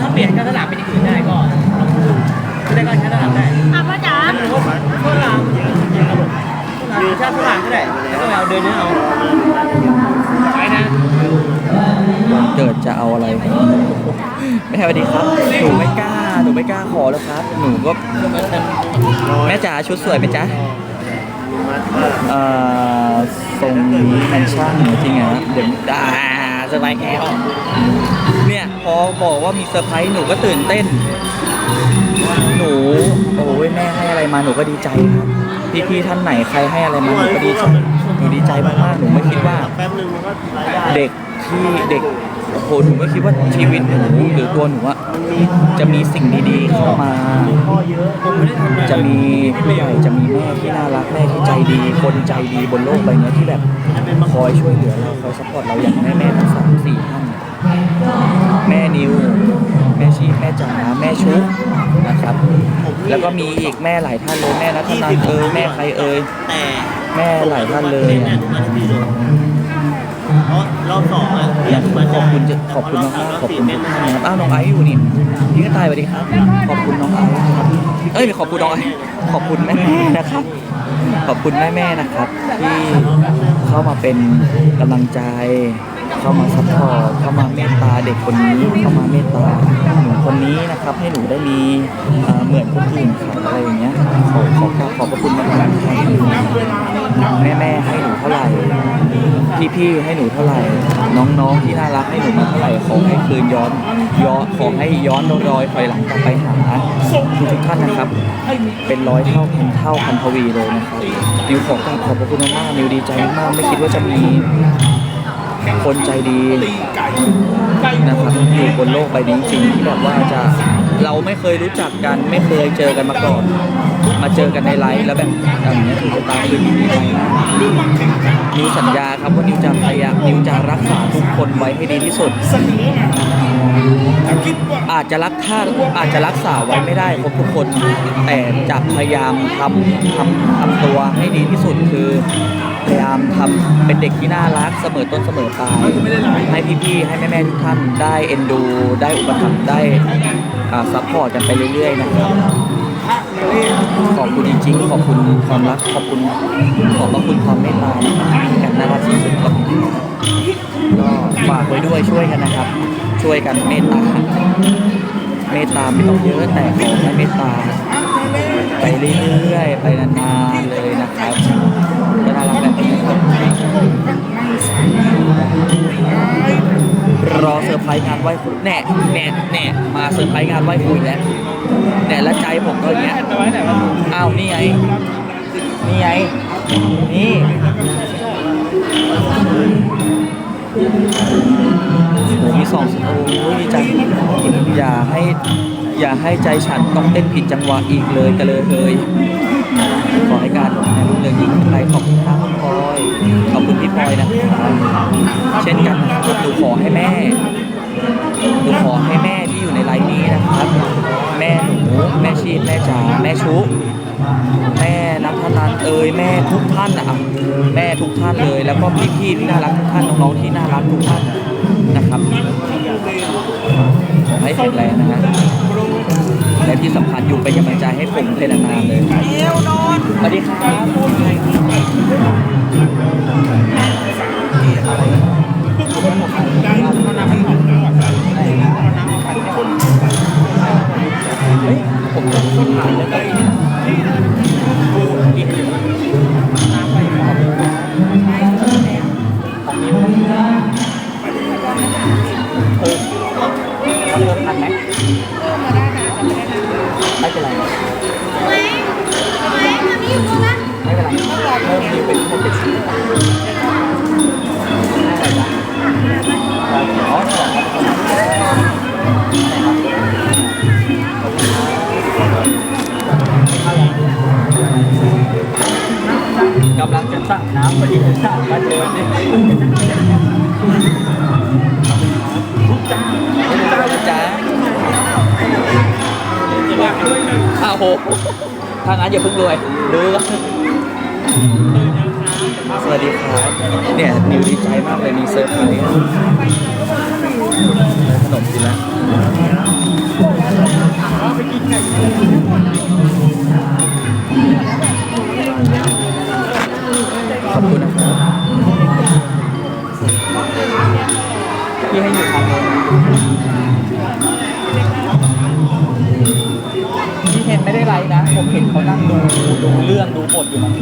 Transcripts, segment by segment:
ถ้าเปลี่ยนก็สลับเป็นอย่างอื่นได้ก็ลองดูได้ก็ใช้สลับได้อะพ่อจ๋าถ้าเป็นพวกพวกเราหรือชาติฝรั่งก็ได้แล้วก็เอาเดินเนื้อเอาใช้นะเกิดจะเอาอะไรแม่สวัสดีครับ หนูไม่กล้า หนูไม่กล้าขอแล้วครับ หนูก็แม่จ๋าชุดสวยไหมจ๊ะเอ่อทรงนี้มันช่างจริงเหรอเดี๋ยวอ่าสบายแก้ว พอบอกว่ามีเซอร์ไพรส์หนูก็ตื่นเต้น หนูโอ้ยแม่ให้อะไรมาหนูก็ดีใจครับพี่ๆท่านไหนใครให้อะไรมาหนูก็ดีใจหนูดีใจมากๆหนูไม่คิดว่า แป๊บนึงมันก็รายได้เด็กที่เด็กโอ้โหหนูไม่คิดว่าชีวิตหนูหรือตัวหนูอะจะมีสิ่งดีๆเข้ามา พ่อเยอะจะมีผู้ใหญ่จะมีแม่ที่น่ารักแม่ที่ใจดีคนใจดีบนโลกใบนี้ที่แบบคอยช่วยเหลือเราคอยสปอร์ตเราอย่างแม่แม่ๆทั้งสามสี่ท่าน แม่นิว แม่ชีแม่จ๋าแม่ชุบนะครับ แล้วก็มีอีกแม่หลายท่านเลยแม่นัทนันเอยแม่ใครเอ่ยแต่แม่หลายท่านเลยเนี่ยอะถูกมาที่พี่เลยเพราะรอบสองอะอยากขอบคุณจะขอบคุณมากๆขอบคุณทุกท่านนะครับอ้าวน้องไอซ์อยู่นี่พี่ก็ตายสวัสดีครับ ขอบคุณน้องไอซ์ครับเอ้ยขอบคุณน้องไอซ์ขอบคุณแม่ๆนะครับ ขอบคุณแม่ๆนะครับ ที่เข้ามาเป็นกำลังใจ เข้ามาซัพพอร์ตเข้ามาเมตตาเด็กคนนี้เข้ามาเมตตาหนูคนนี้นะครับให้หนูได้มีเอ่อเหมือนคนอื่นเขาอะไรอย่างเงี้ยขอขอขอขอบพระคุณมากๆครับแม่ๆให้หนูเท่าไหร่พี่ๆให้หนูเท่าไหร่ น้องๆที่น่ารักให้หนูมาเท่าไหร่ขอให้คืนย้อนย้อนขอให้ย้อนรอยคอยหลังกลับไปหาทุกทุกๆท่านนะครับ เป็นร้อยเท่าพันเท่าพันทวีเลยนะครับนิวขอกราบขอบพระคุณมากๆนิวดีใจมากๆไม่คิดว่าจะมี คนใจดีนะครับอยู่บนโลกใบนี้จริงที่แบบว่าจะเราไม่เคยรู้จักกันไม่เคยเจอกันมาก่อน มาเจอกันในไลฟ์แล้วแบบอย่างนี้ยถูกชะตาคือดีใจมนิวสัญญาครับว่านิวจะพยายามนิวจะรักษาทุกคนไว้ให้ดีที่สุด อาจจะรักท่าอาจจะรักษาไว้ไม่ได้ครบทุกคน แต่จะพยายามทำทำทำตัวให้ดีที่สุดคือพยายาม ทำเป็นเด็กที่น่ารักเสมอต้นเสมอปลายให้พี่ๆให้แม่ๆทุกท่านได้เอ็นดู ได้อุปถัมภ์ได้ซัพพอร์ตกันไปเรื่อยๆนะครับขอบคุณจริงๆขอบคุณความรักขอบคุณขอบพระคุณความเมตตากันน่ารักที่สุดครับก็ฝากไว้ด้วยช่วยกันนะครับ ช่วยกันเมตตาเมตตาไม่ต้องเยอะแต่ขอให้เมตตาไปเรื่อยๆไปนานๆเลยนะครับ รอเซอร์ไพรส์งานไหว้ครูแน่แน่แน่มาเซอร์ไพรส์งานไหว้ครูอีกแล้วแน่และใจผมก็อย่างเงี้ยอ้าวนี่ไงนี่ไงนี่โหมีสองโอ้ยดีใจอย่าให้อย่าให้ใจฉันต้องเต้นผิดจังหวะอีกเลยกันเลยเลย ขอให้การทำงานรุ่งเรืองยิ่งขึ้นไปขอบคุณครับพลอยขอบคุณพี่พลอยนะครับเช่นกันนะครับหนูขอให้แม่หนูขอให้แม่ที่อยู่ในไลน์นี้นะครับ แม่หนูแม่ชีพแม่จ๋าแม่ชุแม่นัทนันเอ่ยแม่ทุกท่านนะอะแม่ทุกท่านเลย แล้วก็พี่ๆที่น่ารักทุกท่านน้องๆที่น่ารักทุกท่านนะครับขอให้แข็งแรงนะฮะ และที่สำคัญอยู่เป็นกำลังใจให้ผมเป็นนานๆเลยสวัสดีครับเฮ้ยผมจะพูดผ่านเลยครับของนิ้วเออเอาเพิ่มทันไหม เพิ่มดีเป็นพวกเป็นสีอะไรจ๊ะอ๋ออกำลังจะสั่งน้ำพอดีสั่งมาเจอนี่จ้าอ้าวโหถ้างั้นอย่าเพิ่งรวยรู้ว่า สวัสดีครับเนี่ยนิวดีใจมากเลยมีเซอร์ไพรส์ขนมกินแล้วขอบคุณนะครับที่ให้อยู่ทางโลฟ์นะ ผมเห็นเขานั่งดูดูเรื่องดูบทอยู่นะ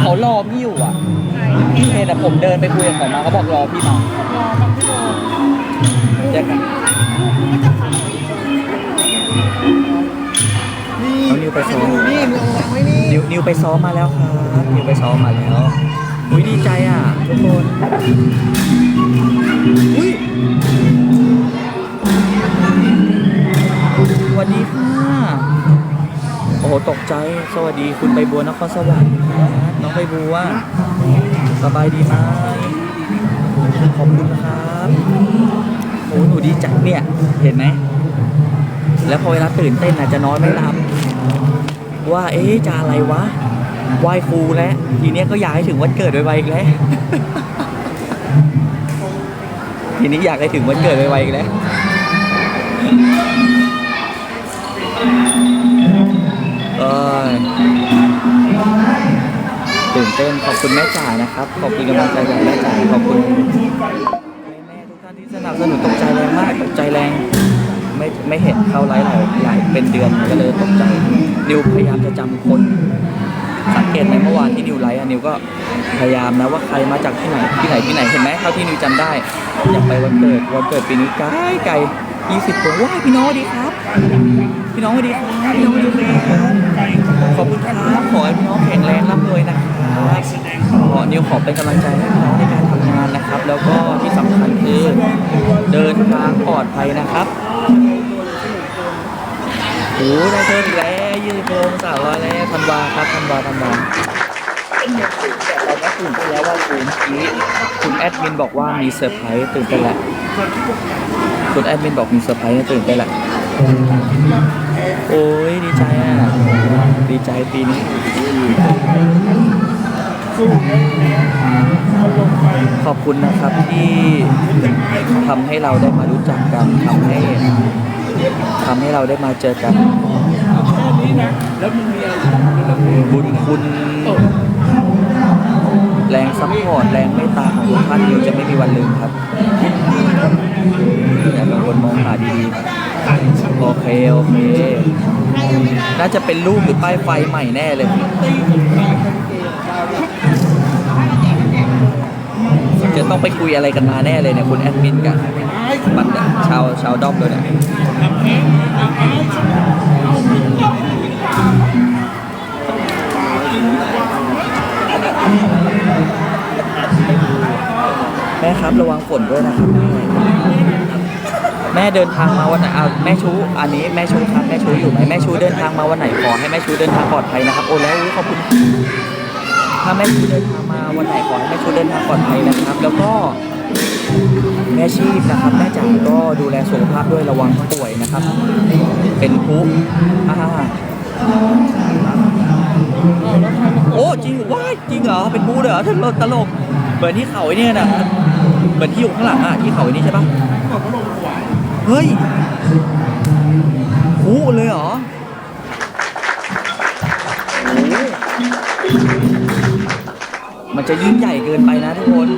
เขารอพี่อยู่อะพี่เห็นแต่ผมเดินไปคุยกับเขามาเขาบอกรอพี่มาเจอกันเอานิวไปซ้อมนี่มึงเอาวางไว้นี่นิวนิวไปซ้อมมาแล้วครับนิวไปซ้อมมาแล้วอุ้ยดีใจอะทุกคน อุ้ยสวัสดีค่ะ โอ้โห ตกใจ สวัสดีคุณใบบัวนครสวรรค์น้องใบบัว สบายดีไหมขอบคุณครับโอ้หนูดีใจเนี่ย เห็นไหม แล้วพอเวลาตื่นเต้นอาจจะนอนไม่หลับ ว่า เอ๊ะ จะอะไรวะไหว้ครูแล้ว ทีเนี้ยก็อยากให้ถึงวันเกิดไวๆอีกแล้ว ทีนี้อยากให้ถึงวันเกิดไวๆอีกแล้วเอยตื่นเต้นขอบคุณแม่จ๋านะครับ ขอบคุณกำลังใจจากแม่จ๋าขอบคุณแม่ๆทุกท่านที่สนับสนุนตกใจแรงมากตกใจแรงไม่ไม่เห็นเข้าไลฟ์หลายหลายเป็นเดือนก็เลยตกใจนิวพยายามจะจำคน สังเกตไหมเมื่อวานที่นิวไลฟ์อะนิวก็พยายามนะว่าใครมาจากที่ไหนที่ไหนที่ไหนเห็นไหมเท่าที่นิวจำได้อยากไปวันเกิดวันเกิดปีนี้ไกลไกลยี่สิบคนว้ายพี่น้องสวัสดีครับ พี่น้องสวัสดีครับพี่น้องสวัสดีครับขอบคุณครับขอให้พี่น้องแข็งแรงร่ำรวยนะครับขอนิวขอเป็นกำลังใจให้พี่น้องในการทำงานนะครับ แล้วก็ที่สำคัญคือเดินทางปลอดภัยนะครับ โอ้ได้เพิ่มอีกแล้วยี่สิบโลสาวร้อยแล้วธันวาครับธันวาธันวาเราก็ตื่นไปแล้วว่าคุณนี้คุณแอดมินบอกว่ามีเซอร์ไพรส์ตื่นไปแล้วคุณแอดมินบอกมีเซอร์ไพรส์ตื่นไปแล้วโอ้ยดีใจอะดีใจปีนี้ขอบคุณนะครับที่ทำให้เราได้มารู้จักกันทำให้ ทำให้เราได้มาเจอกันบุญคุณแรงซัพพอร์ตแรงเมตตาของทุกท่านนิวจะไม่มีวันลืมครับอย่ากังวลมองหาดีๆโอเคโอเคน่าจะเป็นรูปหรือป้ายไฟใหม่แน่เลยจะต้องไปคุยอะไรกันมาแน่เลยเนี่ยคุณแอดมินกับ บัตรเนี่ยชาวชาวด้อมด้วยเนี่ยแม่ครับระวังฝนด้วยนะครับ แม่เดินทางมาวันไหนเอาแม่ชูอันนี้แม่ชูครับแม่ชูอยู่ไหมแม่ชูเดินทางมาวันไหนขอให้แม่ชูเดินทางปลอดภัยนะครับโอ้แล้วขอบคุณถ้าแม่ชูเดินทางมาวันไหนขอให้แม่ชูเดินทางปลอดภัยนะครับ แล้วก็ แม่ชีพนะครับแม่จ๋าก็ดูแลสุขภาพด้วยระวังป่วยนะครับ เป็นผู้อ่าโอ้จริงว้ายจริงเหรอเป็นผู้เลยเหรอตลกตลกเหมือนที่เขาไอ้เนี่ยนะเหมือนที่อยู่ข้างหลังอะที่เขาไอ้นี่ใช่ปะเฮ้ยผู้เลยเหรอมันจะยิ่งใหญ่เกินไปนะทุกคน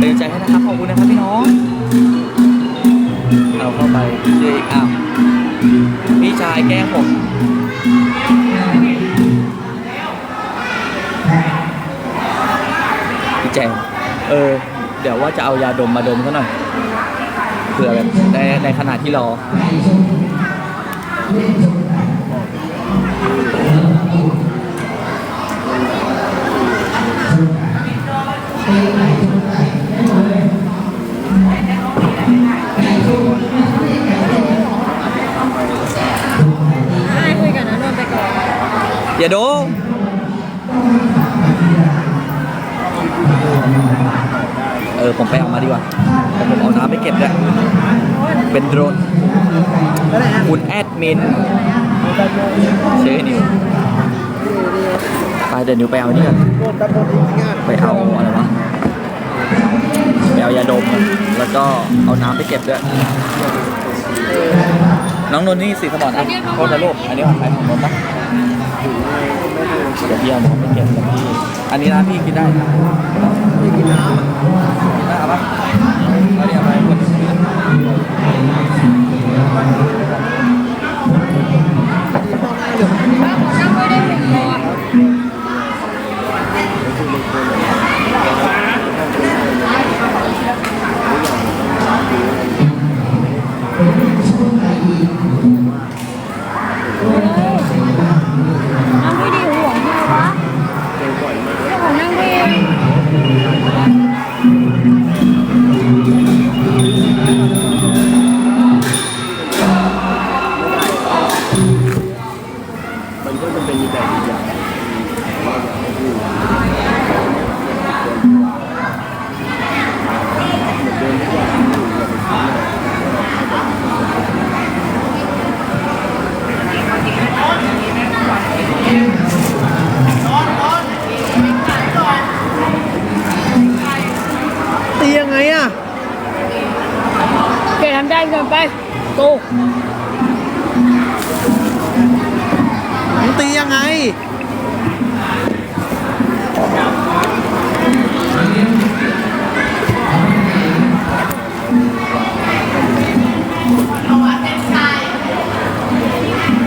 เป็นใจให้นะครับขอบคุณนะครับพี่น้องเอาเข้าไปเจออีกอ้าวพี่ชายแกล้งผมพี่แจงเออ เดี๋ยวว่าจะเอายาดมมาดมซะหน่อยเผื่อแบบในในขณะที่รอ อย่าโดเออผมไปเอามาดีกว่าผมเอาน้ำไปเก็บด้วยเป็นโดรนคุณแอดมินชื่อนิวไปเดี๋ยวนิวไปเอานี่กันไปเอาอะไรวะไปเอายาดมแล้วก็เอาน้ำไปเก็บด้วยน้องนนท์นี่สีสมอนอะโทษนะลูกอันนี้ของใครของนนท์ปะ เยวพี่เอาน้ำไปเก็บกับพี่ อันนี้นะพี่กินได้นะพี่กินน้ำกินได้ปะ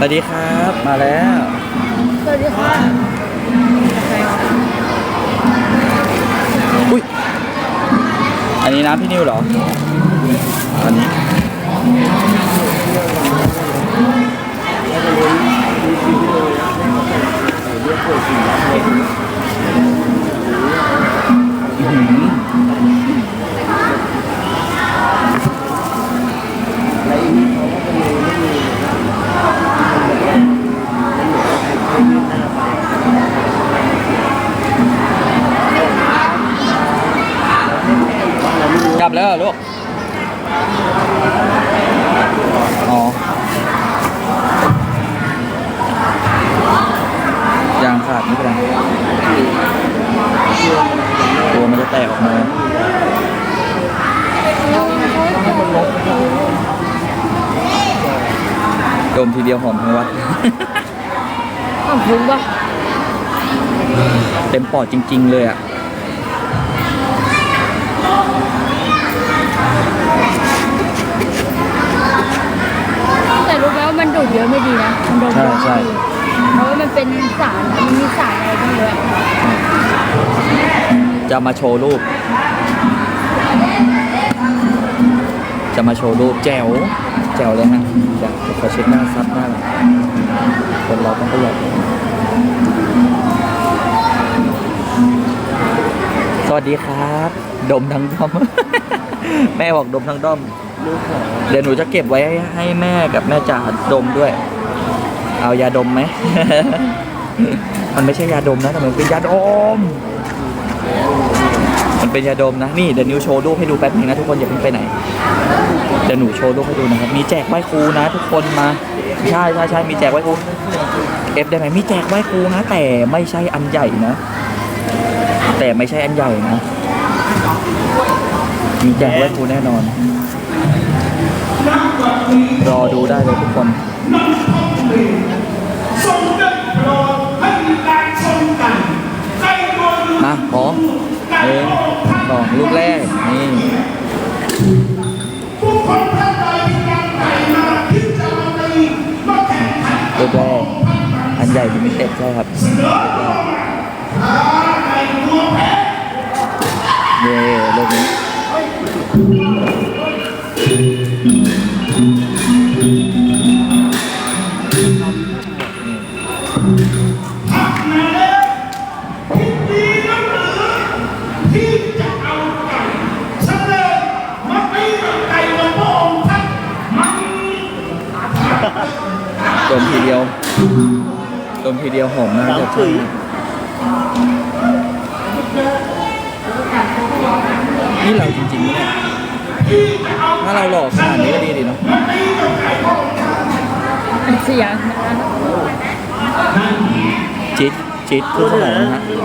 วัสดีครับ มาแล้วสวัสดีค่ะอุ้ยอันนี้น้ำพี่นิวเหรอ อันนี้อื้อ มทีเดียวหอมทั้งวัดอ้าวฟุ้งปะเต็มปอดจริง ๆ เลยอะแต่รู้ไหมว่ามันดูดเยอะไม่ดีนะ มันดมเยอะใช่ไม่ดีเพราะว่ามันเป็นสารมันมีสารอะไรบ้างเยอะจะมาโชว์รูป จะมาโชว์รูปแจ๋วแจ๋วเลยฮะเดี๋ยวข อเช็ดหน้าซับหน้าหน่อยคนเราต้องประหยัดสวัสดีครับ ดมทั้งด้อม แม่บอกดมทั้งด้อม เดี๋ยวหนูจะเก็บไว้ให้แม่กับแม่จ๋าดมด้วย เอายาดมไหม มันไม่ใช่ยาดมนะแต่มันเป็นยาดม มันเป็นยาดมนะ นี่เดี๋ยวนิวโชว์รูปให้ดูแป๊บนึงนะทุกคนอย่าเพิ่งไปไหน เดี๋ยวหนูโชว์รูปให้ดูนะครับ มีแจกไหว้ครูนะ ทุกคนมา ใช่ใช่ใช่มีแจกไหว้ครู เอฟได้ไหมมีแจกไหว้ครูนะ แต่ไม่ใช่อันใหญ่นะ แต่ไม่ใช่อันใหญ่นะ มีแจกไหว้ครูแน่นอน รอดูได้เลยทุกคนมาพร้อมหนึ่งสอ ลูกแรก นี่ลูกแรกอันใหญ่ดิมิเต็ดใช่ครับเย่ลูกนี้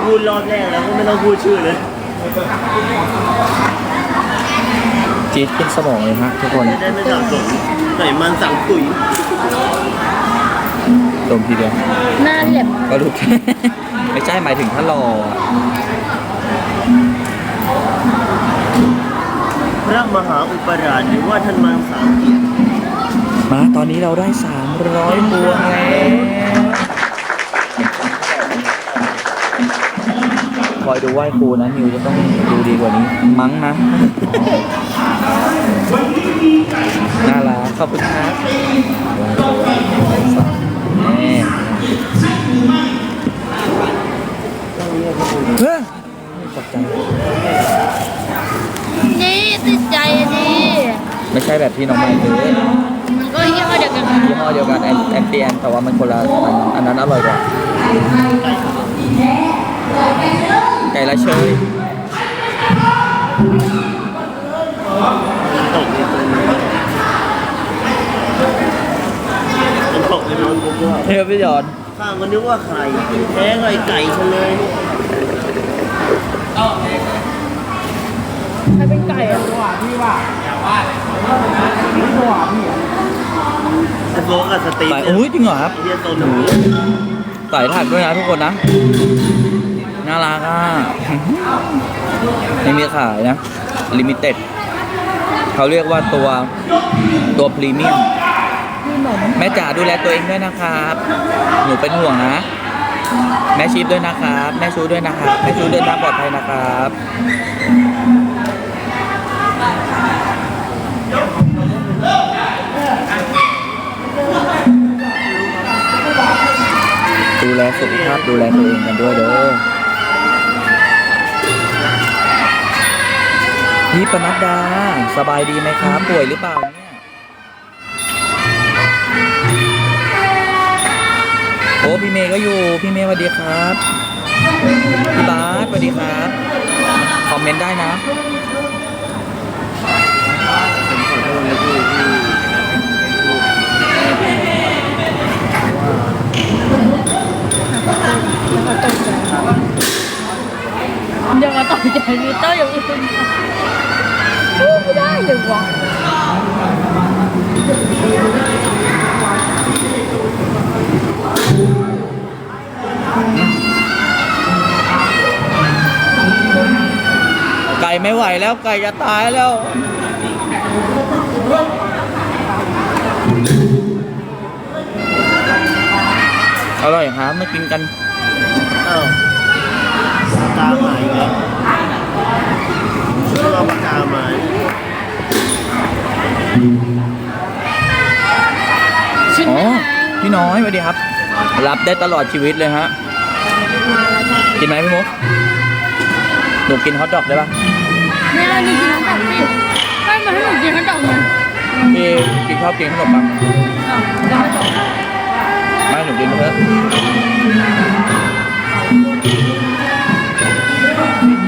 พูดรอบแรกแล้วก็ไม่ต้องพูดชื่อเลยจิตขึ้นสมองเลยฮะทุกคนจะได้ไม่สับสนไหนมันสั่งปุ๋ยดมทีเดียวหน้าเหล็บก็รู้ไม่ใช่หมายถึงถ้าหล่ออะพระมหาอุปราชหรือว่าท่านมังสาเกียรติมาตอนนี้เราได้ 300พวงแล้ว อยดูไหว้ครูนะนิวจะต้องดูดีกว่านี้ มั้งนะน่ารักขอบคุณครับนี่เฮ้ยตกใจนี่ติดใจอันนี้ไม่ใช่แบบที่น้องใหม่ซื้อมันก็ยี่ห้อเดียวกันนะยี่ห้อเดียวกันแอนแอนเตียนแต่ว่ามันคนละอันอันนั้นอร่อยกว่า ไก่ละเชยตกในตรงนี้มันตกในโน้ตบุ๊กด้วยเฮ้ยพี่หยอนข้ามันนึกว่าไข่แท้ไก่ไก่ฉันเลยใครเป็นไก่อะพี่ว่าอย่าว่าพี่ว่าพี่สโลกับสตรีทใส่อุ้ยจริงเหรอครับไอ้เฮียโซนหนูใส่ถักด้วยนะทุกคนนะ น่ารักอะไม่มีขายนะ ลิมิเต็ด เขาเรียกว่าตัวตัวพรีเมียม แม่จ๋าดูแลตัวเองด้วยนะครับ หนูเป็นห่วงนะ แม่ชีฟด้วยนะครับ แม่ชูด้วยนะครับ แม่ชูเดินทางปลอดภัยนะครับดูแลสุขภาพดูแลตัวเองกันด้วยเด้อ พี่ปนัดดา สบายดีไหมครับ ป่วยหรือเปล่าเนี่ย โอ้พี่เมย์ก็อยู่ พี่เมย์สวัสดีครับ พี่บาสสวัสดีครับ คอมเมนต์ได้นะผมขอโทษนะพี่ที่อย่ามาตกใจมีเต้าอย่างอื่นพูดไม่ ได้เลยวะไก่ไม่ไหวแล้วไก่จะตายแล้วอร่อยครับมากินกันอ้าว พี่น้อยสวัสดีครับ รับได้ตลอดชีวิตเลยฮะ กินไหมพี่มุกหนูกินฮอทดอกได้ปะเนี่ยหนูกินน้ำตกสิไม่มาให้หนูกินน้ำตกมันพี่กินชอบกินขนมปังอ้าวแล้วไม่ตกไม่หนูกินเถอะ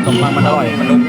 ขนมปังมันอร่อยมันนุ่ม